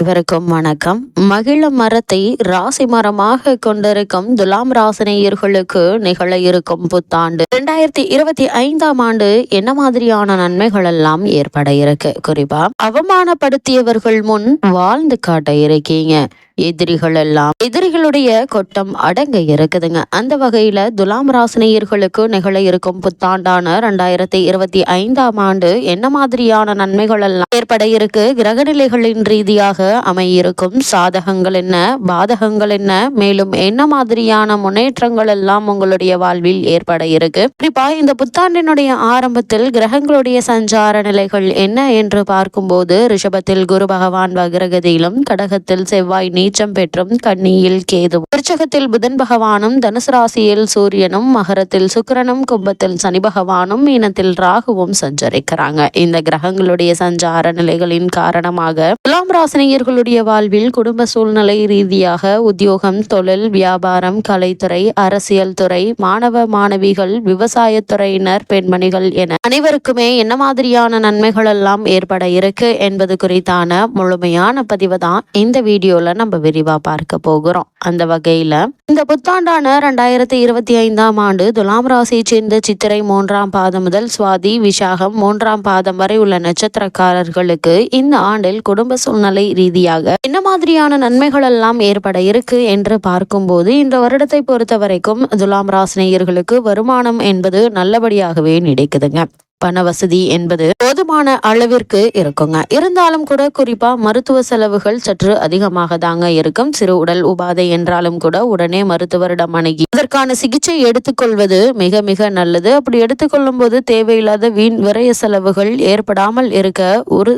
அனைவருக்கும் வணக்கம். மகிழ மரத்தை ராசி மரமாக கொண்டிருக்கும் துலாம் ராசினியர்களுக்கு நிகழ இருக்கும் புத்தாண்டு. இரண்டாயிரத்தி இருபத்தி ஐந்தாம் ஆண்டு என்ன மாதிரியான நன்மைகள் எல்லாம் ஏற்பட இருக்கு? குறிப்பா அவமானப்படுத்தியவர்கள் முன் வாழ்ந்து காட்ட இருக்கீங்க. எதிரிகள் எல்லாம் எதிரிகளுடைய கொட்டம் அடங்க இருக்குதுங்க. அந்த வகையில துலாம் ராசினியர்களுக்கு நிகழ இருக்கும் புத்தாண்டான ரெண்டாயிரத்தி இருபத்தி ஐந்தாம் ஆண்டு என்ன மாதிரியான நன்மைகள் எல்லாம் ஏற்பட இருக்கு? கிரகநிலைகளின் ரீதியாக அமையிருக்கும். சாதகங்கள் என்ன? பாதகங்கள் என்ன? மேலும் என்ன மாதிரியான முன்னேற்றங்கள் எல்லாம் உங்களுடைய வாழ்வில் ஏற்பட இருக்கு? குறிப்பா இந்த புத்தாண்டினுடைய ஆரம்பத்தில் கிரகங்களுடைய சஞ்சார நிலைகள் என்ன என்று பார்க்கும்போது ரிஷபத்தில் குரு பகவான் வக்ரகதியிலும் கடகத்தில் செவ்வாய் நீச்சம் பெற்றும் கன்னியில் கேது. விருச்சகத்தில் புதன் பகவானும் தனுசு ராசியில் சூரியனும் மகரத்தில் சுக்கிரனும் கும்பத்தில் சனி பகவானும் இனத்தில் ராகுவும் சஞ்சரிக்கிறாங்க. இந்த கிரகங்களுடைய சஞ்சார நிலைகளின் காரணமாக துலாம் ராசினியில் ராசினியர்களுடைய வாழ்வில் குடும்ப சூழ்நிலை ரீதியாக உத்தியோகம் தொழில் வியாபாரம் கலைத்துறை அரசியல் துறை மாணவ மாணவிகள் விவசாயத்துறையினர் பெண்மணிகள் என அனைவருக்குமே என்ன மாதிரியான நன்மைகள் எல்லாம் ஏற்பட இருக்கு என்பது குறித்தான முழுமையான பதிவு தான் இந்த வீடியோல நம்ம விரிவா பார்க்க போகிறோம். அந்த வகையில இந்த புத்தாண்டான ரெண்டாயிரத்தி இருபத்தி ஐந்தாம் ஆண்டு துலாம் ராசியை சேர்ந்த சித்திரை மூன்றாம் பாதம் முதல் சுவாதி விசாகம் மூன்றாம் பாதம் வரை உள்ள நட்சத்திரக்காரர்களுக்கு இந்த ஆண்டில் குடும்ப சூழ்நிலை ரீதியாக என்ன மாதிரியான நன்மைகள் எல்லாம் ஏற்பட இருக்கு என்று பார்க்கும்போது இந்த வருடத்தை பொறுத்த வரைக்கும் துலாம் ராசினியர்களுக்கு வருமானம் என்பது நல்லபடியாகவே நீடிக்குதுங்க பண வசதி என்பது போதுமான அளவிற்கு இருக்குங்க. இருந்தாலும் கூட குறிப்பா மருத்துவ செலவுகள் சற்று அதிகமாக தாங்க இருக்கும். சிறு உடல் உபாதை என்றாலும் கூட உடனே மருத்துவரிடம் அணுகி அதற்கான சிகிச்சை எடுத்துக்கொள்வது மிக மிக நல்லது. அப்படி எடுத்துக்கொள்ளும் போது தேவையில்லாத வீண் விரய செலவுகள் ஏற்படாமல் இருக்க ஒரு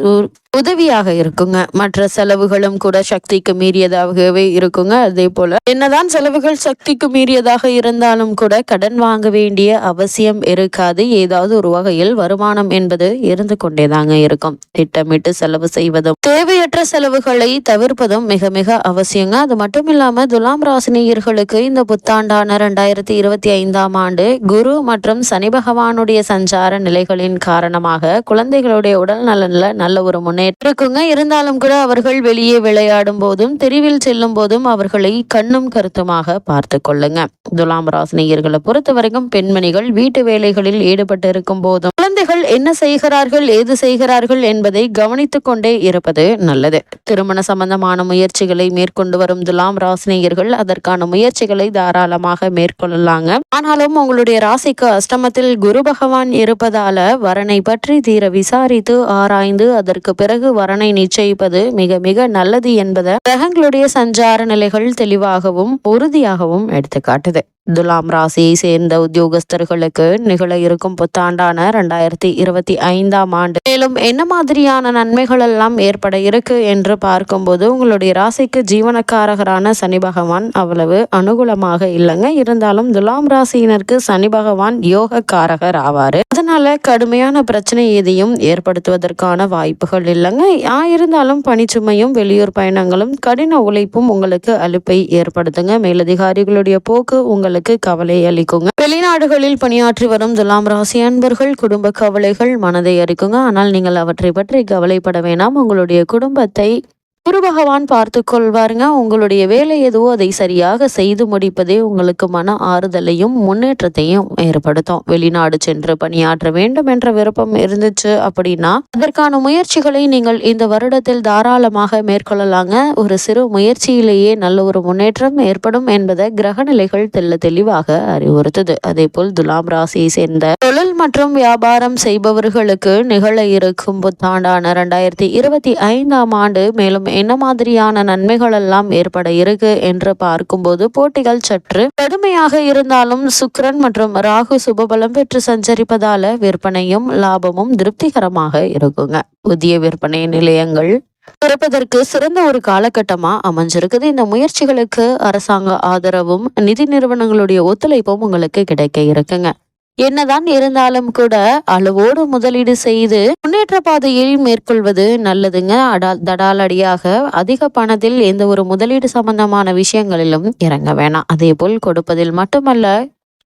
உதவியாக இருக்குங்க. மற்ற செலவுகளும் கூட சக்திக்கு மீறியதாகவே இருக்குங்க. அதே போல என்னதான் செலவுகள் சக்திக்கு மீறியதாக இருந்தாலும் கூட கடன் வாங்க வேண்டிய அவசியம் இருக்காது. ஏதாவது ஒரு வகையில் வருமானம் என்பது இருந்து கொண்டேதாங்க இருக்கும். திட்டமிட்டு செலவு செய்வதும் தேவையற்ற செலவுகளை தவிர்ப்பதும் மிக மிக அவசியங்க. அது மட்டும் இல்லாம துலாம் ராசினியர்களுக்கு இந்த புத்தாண்டான ரெண்டாயிரத்தி இருபத்தி ஐந்தாம் ஆண்டு குரு மற்றும் சனி பகவானுடைய சஞ்சார நிலைகளின் காரணமாக குழந்தைகளுடைய உடல் நலன்ல நல்ல ஒரு முன்னேற்றம் இருக்குங்க. இருந்தாலும் கூட அவர்கள் வெளியே விளையாடும் போதும் தெருவில் செல்லும் போதும் அவர்களை கண்ணும் கருத்துமாக பார்த்து கொள்ளுங்க. துலாம் ராசினியர்களை பொறுத்த வரைக்கும் பெண்மணிகள் வீட்டு வேலைகளில் ஈடுபட்டு இருக்கும் போதும் குழந்தைகள் என்ன செய்கிறார்கள் ஏது செய்கிறார்கள் என்பதை கவனித்துக் கொண்டே இருப்பது நல்லது. திருமண சம்பந்தமான முயற்சிகளை மேற்கொண்டு வரும் துலாம் ராசினியர்கள் அதற்கான முயற்சிகளை தாராளமாக மேற்கொள்ளலாங்க. ஆனாலும் உங்களுடைய ராசிக்கு அஷ்டமத்தில் குரு பகவான் இருப்பதால வரனை பற்றி தீர விசாரித்து ஆராய்ந்து அதற்கு பிறகு வரனை நிச்சயிப்பது மிக மிக நல்லது என்பதை கிரகங்களுடைய சஞ்சார நிலைகள் தெளிவாகவும் உறுதியாகவும் எடுத்துக்காட்டுது. துலாம் ராசியை சேர்ந்த உத்தியோகஸ்தர்களுக்கு நிகழ இருக்கும் புத்தாண்டான ரெண்டாயிரத்தி இருபத்தி ஐந்தாம் ஆண்டு. மேலும் என்ன மாதிரியான நன்மைகள் எல்லாம் ஏற்பட இருக்கு என்று பார்க்கும்போது உங்களுடைய ராசிக்கு ஜீவனக்காரகரான சனி பகவான் அவ்வளவு அனுகூலமாக இல்லைங்க. இருந்தாலும் துலாம் ராசியினருக்கு சனி பகவான் யோகக்காரகர் ஆவாரு. அதனால கடுமையான பிரச்சனை எதையும் ஏற்படுத்துவதற்கான வாய்ப்புகள் இல்லைங்க. இருந்தாலும் பணிச்சுமையும் வெளியூர் பயணங்களும் கடின உழைப்பும் உங்களுக்கு அலுப்பை ஏற்படுத்துங்க. மேலதிகாரிகளுடைய போக்கு உங்களுக்கு கவலை அளிக்குங்க. வெளிநாடுகளில் பணியாற்றி வரும் துலாம் ராசி அன்பர்கள் குடும்ப கவலைகள் மனதை அரிக்குங்க. ஆனால் நீங்கள் அவற்றை பற்றி கவலைப்பட வேண்டாம் உங்களுடைய குடும்பத்தை குரு பகவான் பார்த்து கொள்வாருங்க. உங்களுடைய வேலை எதுவோ அதை சரியாக செய்து முடிப்பதே உங்களுக்கு மன ஆறுதலையும் முன்னேற்றத்தையும் ஏற்படுத்தும். வெளிநாடு சென்று பணியாற்ற வேண்டும் என்ற விருப்பம் இருந்துச்சு அப்படின்னா அதற்கான முயற்சிகளை நீங்கள் இந்த வருடத்தில் தாராளமாக மேற்கொள்ளலாங்க. ஒரு சிறு முயற்சியிலேயே நல்ல ஒரு முன்னேற்றம் ஏற்படும் என்பதை கிரகநிலைகள் தெல்ல தெளிவாக அறிவுறுத்துது. அதே போல் துலாம் ராசியை சேர்ந்த தொழில் மற்றும் வியாபாரம் செய்பவர்களுக்கு நிகழ இருக்கும் புத்தாண்டான ரெண்டாயிரத்தி இருபத்தி ஐந்தாம் ஆண்டு மேலும் என்ன மாதிரியான நன்மைகள் எல்லாம் ஏற்பட இருக்கு என்று பார்க்கும்போது போட்டிகள் சற்று கடுமையாக இருந்தாலும் சுக்ரன் மற்றும் ராகு சுபபலம் பெற்று சஞ்சரிப்பதால விற்பனையும் லாபமும் திருப்திகரமாக இருக்குங்க. புதிய விற்பனை நிலையங்கள் திறப்பதற்கு சிறந்த ஒரு காலகட்டமா அமைஞ்சிருக்குது. இந்த முயற்சிகளுக்கு அரசாங்க ஆதரவும் நிதி நிறுவனங்களுடைய ஒத்துழைப்பும் உங்களுக்கு கிடைக்க இருக்குங்க. என்னதான் இருந்தாலும் கூட அளவோடு முதலீடு செய்து முன்னேற்ற பாதையில் மேற்கொள்வது நல்லதுங்க. அடால் தடாலடியாக அதிக பணத்தில் எந்த ஒரு முதலீடு சம்பந்தமான விஷயங்களிலும் இறங்க வேணாம். அதே போல் கொடுப்பதில் மட்டுமல்ல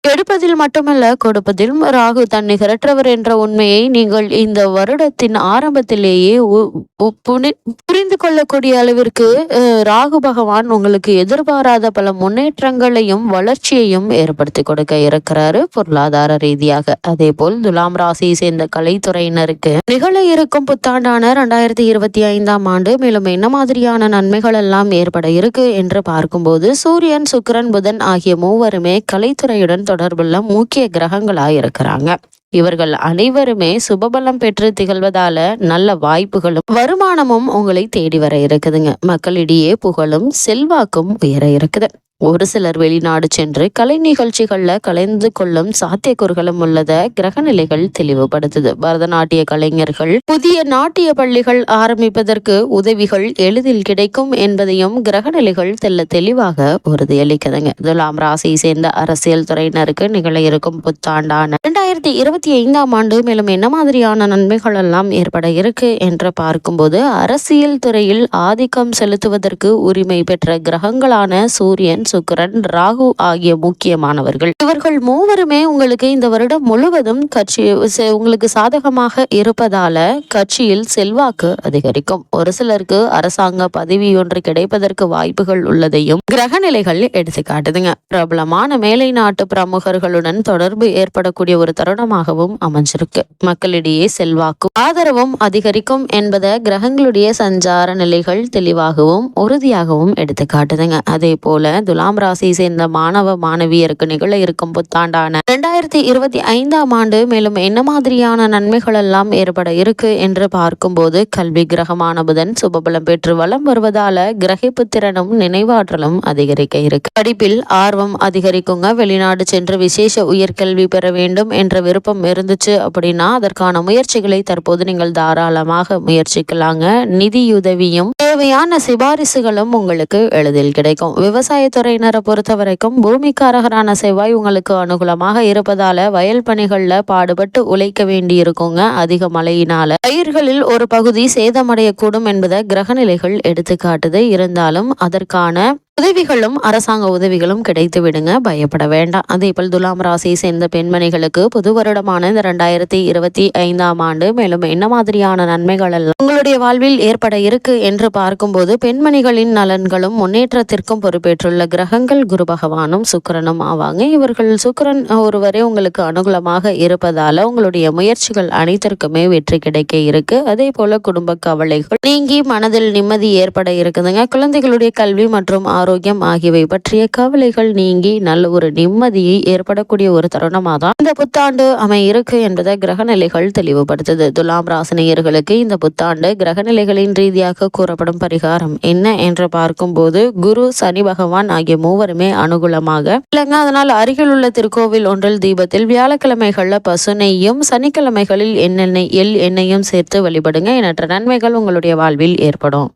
எடுப்பதில் மட்டுமல்ல கொடுப்பதிலும் ராகு தன் நிகரற்றவர் என்ற உண்மையை நீங்கள் இந்த வருடத்தின் ஆரம்பத்திலேயே புரிந்து கொள்ளக்கூடிய அளவிற்கு ராகு பகவான் உங்களுக்கு எதிர்பாராத பல முன்னேற்றங்களையும் வளர்ச்சியையும் ஏற்படுத்தி கொடுக்க இருக்கிறாரு. பொருளாதார ரீதியாக. அதே போல் துலாம் ராசியை சேர்ந்த கலைத்துறையினருக்கு நிகழ இருக்கும் புத்தாண்டான ரெண்டாயிரத்தி இருபத்தி ஐந்தாம் ஆண்டு மேலும் என்ன மாதிரியான நன்மைகள் எல்லாம் ஏற்பட இருக்கு என்று பார்க்கும்போது சூரியன் சுக்கரன் புதன் ஆகிய மூவருமே கலைத்துறையுடன் தொடர்புள்ள முக்கிய கிரகங்களாக இருக்கிறாங்க இவர்கள் அனைவருமே சுபபலம் பெற்று திகழ்வதால நல்ல வாய்ப்புகளும் வருமானமும் உங்களை தேடி வர இருக்குதுங்க. மக்களிடையே புகழும் செல்வாக்கும் உயர இருக்குது. ஒரு சிலர் வெளிநாடு சென்று கலை நிகழ்ச்சிகளில் கலந்து கொள்ளும் சாத்தியக்கூறுகளும் உள்ளத கிரகநிலைகள் தெளிவுபடுத்துது. பரதநாட்டிய கலைஞர்கள் புதிய நாட்டிய பள்ளிகள் ஆரம்பிப்பதற்கு உதவிகள் எளிதில் கிடைக்கும் என்பதையும் கிரகநிலைகள் தெல்ல தெளிவாக உறுதியளிக்குதுங்க. துலாம் ராசியை சேர்ந்த அரசியல் துறையினருக்கு நிகழ இருக்கும் புத்தாண்டான இரண்டாயிரத்தி இருபத்தி ஐந்தாம் ஆண்டு மேலும் என்ன மாதிரியான நன்மைகள் எல்லாம் ஏற்பட இருக்கு என்று பார்க்கும்போது அரசியல் துறையில் ஆதிக்கம் செலுத்துவதற்கு உரிமை பெற்ற கிரகங்களான சூரியன் சுக்கரன் ராகு ஆகிய முக்கியமானவர்கள். இவர்கள் மூவருமே உங்களுக்கு இந்த வருடம் முழுவதும் கட்சி உங்களுக்கு சாதகமாக இருப்பதால கட்சியில் செல்வாக்கு அதிகரிக்கும். ஒரு சிலருக்கு அரசாங்க பதவி ஒன்று கிடைப்பதற்கு வாய்ப்புகள் உள்ளதையும் கிரக நிலைகள் எடுத்து காட்டுதுங்க பிரபலமான மேலை நாட்டு பிரமுகர்களுடன் தொடர்பு ஏற்படக்கூடிய ஒரு தருணமாகவும் அமைஞ்சிருக்கு. மக்களிடையே செல்வாக்கும் ஆதரவும் அதிகரிக்கும் என்பதை கிரகங்களுடைய சஞ்சார நிலைகள் தெளிவாகவும் உறுதியாகவும் எடுத்து காட்டுதுங்க அதே போல துலாம் ராசியை சேர்ந்த மாணவ மாணவியருக்கு நிகழ இருக்கும் புத்தாண்டான இரண்டாயிரத்தி இருபத்தி ஐந்தாம் ஆண்டு மேலும் என்ன மாதிரியான நன்மைகள் எல்லாம் ஏற்பட இருக்கு என்று பார்க்கும்போது கல்வி கிரகமான புதன் சுபபலம் பெற்று வளம் வருவதால கிரகிப்பு திறனும் நினைவாற்றலும் அதிகரிக்க இருக்கு. படிப்பில் ஆர்வம் அதிகரிக்குங்க. வெளிநாடு சென்று விசேஷ உயர்கல்வி பெற வேண்டும் என்ற விருப்பம் இருந்துச்சு அப்படின்னா அதற்கான முயற்சிகளை தற்போது நீங்கள் தாராளமாக முயற்சிக்கலாங்க. நிதியுதவியும் தேவையான சிபாரிசுகளும் உங்களுக்கு எளிதில் கிடைக்கும். துறையினரை பொறுத்த வரைக்கும் பூமிக்காரகரான செவ்வாய் உங்களுக்கு அனுகூலமாக இருப்பதால வயல் பணிகள்ல பாடுபட்டு உழைக்க வேண்டி இருக்குங்க அதிக மழையினால. பயிர்களில் ஒரு பகுதி சேதமடையக்கூடும் என்பதை கிரகநிலைகள் எடுத்துக்காட்டுது. இருந்தாலும் அதற்கான உதவிகளும் அரசாங்க உதவிகளும் கிடைத்து விடுங்க. பயப்பட வேண்டாம். அதே போல் துலாம் ராசியை சேர்ந்த பெண்மணிகளுக்கு புது வருடமான இந்த ரெண்டாயிரத்தி இருபத்தி ஐந்தாம் ஆண்டு. மேலும் என்ன மாதிரியான நன்மைகள் எல்லாம் உங்களுடைய வாழ்வில் ஏற்பட இருக்கு என்று பார்க்கும்போது பெண்மணிகளின் நலன்களும் முன்னேற்றத்திற்கும் பொறுப்பேற்றுள்ள கிரகங்கள் குரு பகவானும் சுக்கரனும் ஆவாங்க. இவர்கள் சுக்கரன் ஒருவரே உங்களுக்கு அனுகூலமாக இருப்பதால உங்களுடைய முயற்சிகள் அனைத்திற்குமே வெற்றி கிடைக்க இருக்கு. அதே போல குடும்ப கவலைகள் நீங்கி மனதில் நிம்மதி ஏற்பட இருக்குதுங்க. குழந்தைகளுடைய கல்வி மற்றும் ஆரோக்கியம் ஆகியவை பற்றிய கவலைகள் நீங்கி நல்ல ஒரு நிம்மதியை ஏற்படக்கூடிய ஒரு தருணமாக தான் இந்த புத்தாண்டு அமை இருக்கு என்பதை கிரகநிலைகள் தெளிவுபடுத்துது. துலாம் ராசினியர்களுக்கு இந்த புத்தாண்டு கிரகநிலைகளின் ரீதியாக கூறப்படும் பரிகாரம் என்ன என்று பார்க்கும்போது குரு சனி பகவான் ஆகிய மூவருமே அனுகூலமாக இல்லைங்க. அதனால் அருகில் உள்ள திருக்கோவில் ஒன்றில் தீபத்தில் வியாழக்கிழமைகள்ல பசுனையும் சனிக்கிழமைகளில் எண்ணெய் எள் எண்ணெயும் சேர்த்து வழிபடுங்க. எண்ணற்ற நன்மைகள் உங்களுடைய வாழ்வில் ஏற்படும்.